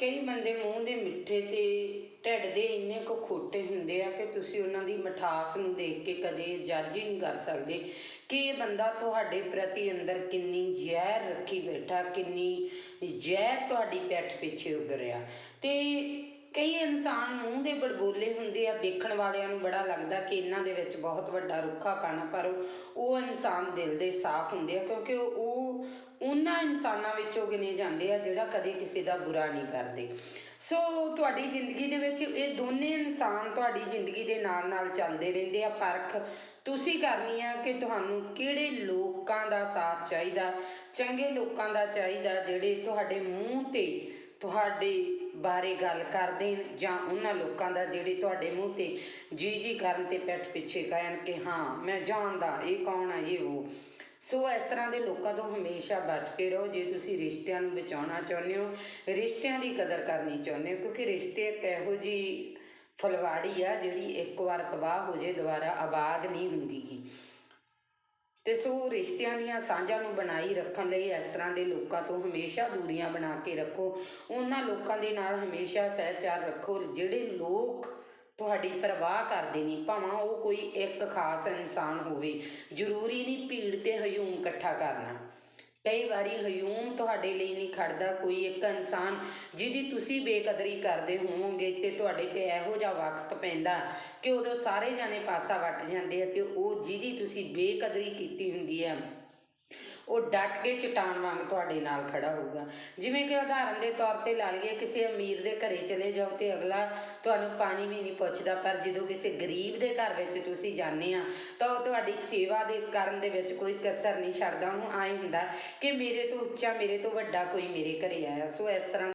ਕਈ ਬੰਦੇ ਮੂੰਹ ਦੇ ਮਿੱਠੇ ਤੇ ਢਿੱਡ ਦੇ ਇੰਨੇ ਕੁ ਖੋਟੇ ਹੁੰਦੇ ਆ ਕਿ ਤੁਸੀਂ ਉਹਨਾਂ ਦੀ ਮਿਠਾਸ ਨੂੰ ਦੇਖ ਕੇ ਕਦੇ ਜੱਜ ਹੀ ਨਹੀਂ ਕਰ ਸਕਦੇ ਕਿ ਇਹ ਬੰਦਾ ਤੁਹਾਡੇ ਪ੍ਰਤੀ ਅੰਦਰ ਕਿੰਨੀ ਜ਼ਹਿਰ ਰੱਖੀ ਬੈਠਾ, ਕਿੰਨੀ ਜ਼ਹਿਰ ਤੁਹਾਡੀ ਪਿੱਠ ਪਿੱਛੇ ਉੱਗ ਰਿਹਾ ਤੇ ਕਈ ਇਨਸਾਨ ਮੂੰਹ ਦੇ ਬੜਬੋਲੇ ਹੁੰਦੇ ਆ, ਦੇਖਣ ਵਾਲਿਆਂ ਨੂੰ ਬੜਾ ਲੱਗਦਾ ਕਿ ਇਹਨਾਂ ਦੇ ਵਿੱਚ ਬਹੁਤ ਵੱਡਾ ਰੁੱਖਾਪਣ ਆ, ਪਰ ਉਹ ਇਨਸਾਨ ਦਿਲ ਦੇ ਸਾਫ਼ ਹੁੰਦੇ ਆ, ਕਿਉਂਕਿ ਉਹ ਉਹਨਾਂ ਇਨਸਾਨਾਂ ਵਿੱਚੋਂ ਗਿਣੇ ਜਾਂਦੇ ਆ ਜਿਹੜਾ ਕਦੇ ਕਿਸੇ ਦਾ ਬੁਰਾ ਨਹੀਂ ਕਰਦੇ। ਸੋ ਤੁਹਾਡੀ ਜ਼ਿੰਦਗੀ ਦੇ ਵਿੱਚ ਇਹ ਦੋਨੇ ਇਨਸਾਨ ਤੁਹਾਡੀ ਜ਼ਿੰਦਗੀ ਦੇ ਨਾਲ ਨਾਲ ਚੱਲਦੇ ਰਹਿੰਦੇ ਆ, ਪਰਖ ਤੁਸੀਂ ਕਰਨੀ ਆ ਕਿ ਤੁਹਾਨੂੰ ਕਿਹੜੇ ਲੋਕਾਂ ਦਾ ਸਾਥ ਚਾਹੀਦਾ, ਚੰਗੇ ਲੋਕਾਂ ਦਾ ਚਾਹੀਦਾ, ਜਿਹੜੇ ਤੁਹਾਡੇ ਮੂੰਹ ਤੇ ਤੁਹਾਡੇ ਬਾਰੇ ਗੱਲ ਕਰਦੇ ਨੇ ਜਾਂ ਉਹਨਾਂ ਲੋਕਾਂ ਦਾ ਜਿਹੜੇ ਤੁਹਾਡੇ ਮੂੰਹ ਤੇ ਜੀ ਜੀ ਕਰਨ ਤੇ ਪਿੱਠ ਪਿੱਛੇ ਕਹਿਣ ਕਿ ਹਾਂ, ਮੈਂ ਜਾਣਦਾ ਇਹ ਕੌਣ ਆ, ਇਹ ਉਹ। ਸੋ ਇਸ ਤਰ੍ਹਾਂ ਦੇ ਲੋਕਾਂ ਤੋਂ ਹਮੇਸ਼ਾ ਬਚ ਕੇ ਰਹੋ। ਜੇ ਤੁਸੀਂ ਰਿਸ਼ਤਿਆਂ ਨੂੰ ਬਚਾਉਣਾ ਚਾਹੁੰਦੇ ਹੋ, ਰਿਸ਼ਤਿਆਂ ਦੀ ਕਦਰ ਕਰਨੀ ਚਾਹੁੰਦੇ ਹੋ, ਕਿਉਂਕਿ ਰਿਸ਼ਤੇ ਇੱਕ ਇਹੋ ਜਿਹੀ ਫਲਵਾੜੀ ਆ ਜਿਹੜੀ ਇੱਕ ਵਾਰ ਤਬਾਹ ਹੋ ਜੇ ਦੁਬਾਰਾ ਆਬਾਦ ਨਹੀਂ ਹੁੰਦੀ ਤੇ ਸੋ ਰਿਸ਼ਤਿਆਂ ਦੀਆਂ ਸਾਂਝਾਂ ਨੂੰ ਬਣਾਈ ਰੱਖਣ ਲਈ ਇਸ ਤਰ੍ਹਾਂ ਦੇ ਲੋਕਾਂ ਤੋਂ ਹਮੇਸ਼ਾ ਦੂਰੀਆਂ ਬਣਾ ਕੇ ਰੱਖੋ। ਉਹਨਾਂ ਲੋਕਾਂ ਦੇ ਨਾਲ ਹਮੇਸ਼ਾ ਸਹਿਚਾਰ ਰੱਖੋ। ਜਿਹੜੇ ਲੋਕ ਤੁਹਾਡੀ ਪਰਵਾਹ ਕਰਦੇ ਨਹੀਂ ਭਾਵੇਂ ਉਹ ਕੋਈ ਇੱਕ ਖਾਸ ਇਨਸਾਨ ਹੋਵੇ। ਜ਼ਰੂਰੀ ਨਹੀਂ ਭੀੜ ਤੇ ਹਯੂਮ ਇਕੱਠਾ ਕਰਨਾ। ਕਈ ਵਾਰੀ ਹਯੂਮ ਤੁਹਾਡੇ ਲਈ ਨਹੀਂ ਖੜਦਾ ਕੋਈ ਇੱਕ ਇਨਸਾਨ ਜਿਹਦੀ ਤੁਸੀਂ ਬੇਕਦਰੀ ਕਰਦੇ ਹੋਵੋਗੇ ਤੇ ਤੁਹਾਡੇ ਤੇ ਇਹੋ ਜਿਹਾ ਵਕਤ ਪੈਂਦਾ ਕਿ ਉਦੋਂ ਸਾਰੇ ਜਾਣੇ ਪਾਸਾ ਵੱਟ ਜਾਂਦੇ ਆ ਤੇ ਉਹ ਜਿਹਦੀ ਤੁਸੀਂ ਬੇਕਦਰੀ ਕੀਤੀ ਹੁੰਦੀ ਹੈ ਉਹ ਡਟ ਕੇ ਚਟਾਨ ਵਾਂਗ ਤੁਹਾਡੇ ਨਾਲ ਖੜਾ ਹੋਊਗਾ। ਜਿਵੇਂ ਕਿ ਉਦਾਹਰਨ ਦੇ ਤੌਰ ਤੇ ਲਾ ਲਈਏ, ਕਿਸੇ ਅਮੀਰ ਦੇ ਘਰੇ ਚਲੇ ਜਾਓ ਤੇ ਅਗਲਾ ਤੁਹਾਨੂੰ ਪਾਣੀ ਵੀ ਨਹੀਂ ਪੁੱਛਦਾ, ਪਰ ਜਦੋਂ ਕਿਸੇ ਗਰੀਬ ਦੇ ਘਰ ਵਿੱਚ ਤੁਸੀਂ ਜਾਂਦੇ ਆ, ਤਾਂ ਉਹ ਤੁਹਾਡੀ ਸੇਵਾ ਦੇ ਕਰਨ ਦੇ ਵਿੱਚ ਕੋਈ ਕਸਰ ਨਹੀਂ ਛੱਡਦਾ। ਉਹਨੂੰ ਆਏ ਹੁੰਦਾ ਕਿ ਮੇਰੇ ਤੋਂ ਉੱਚਾ, ਮੇਰੇ ਤੋਂ ਵੱਡਾ ਕੋਈ ਮੇਰੇ ਘਰੇ ਆਇਆ। ਸੋ ਇਸ ਤਰ੍ਹਾਂ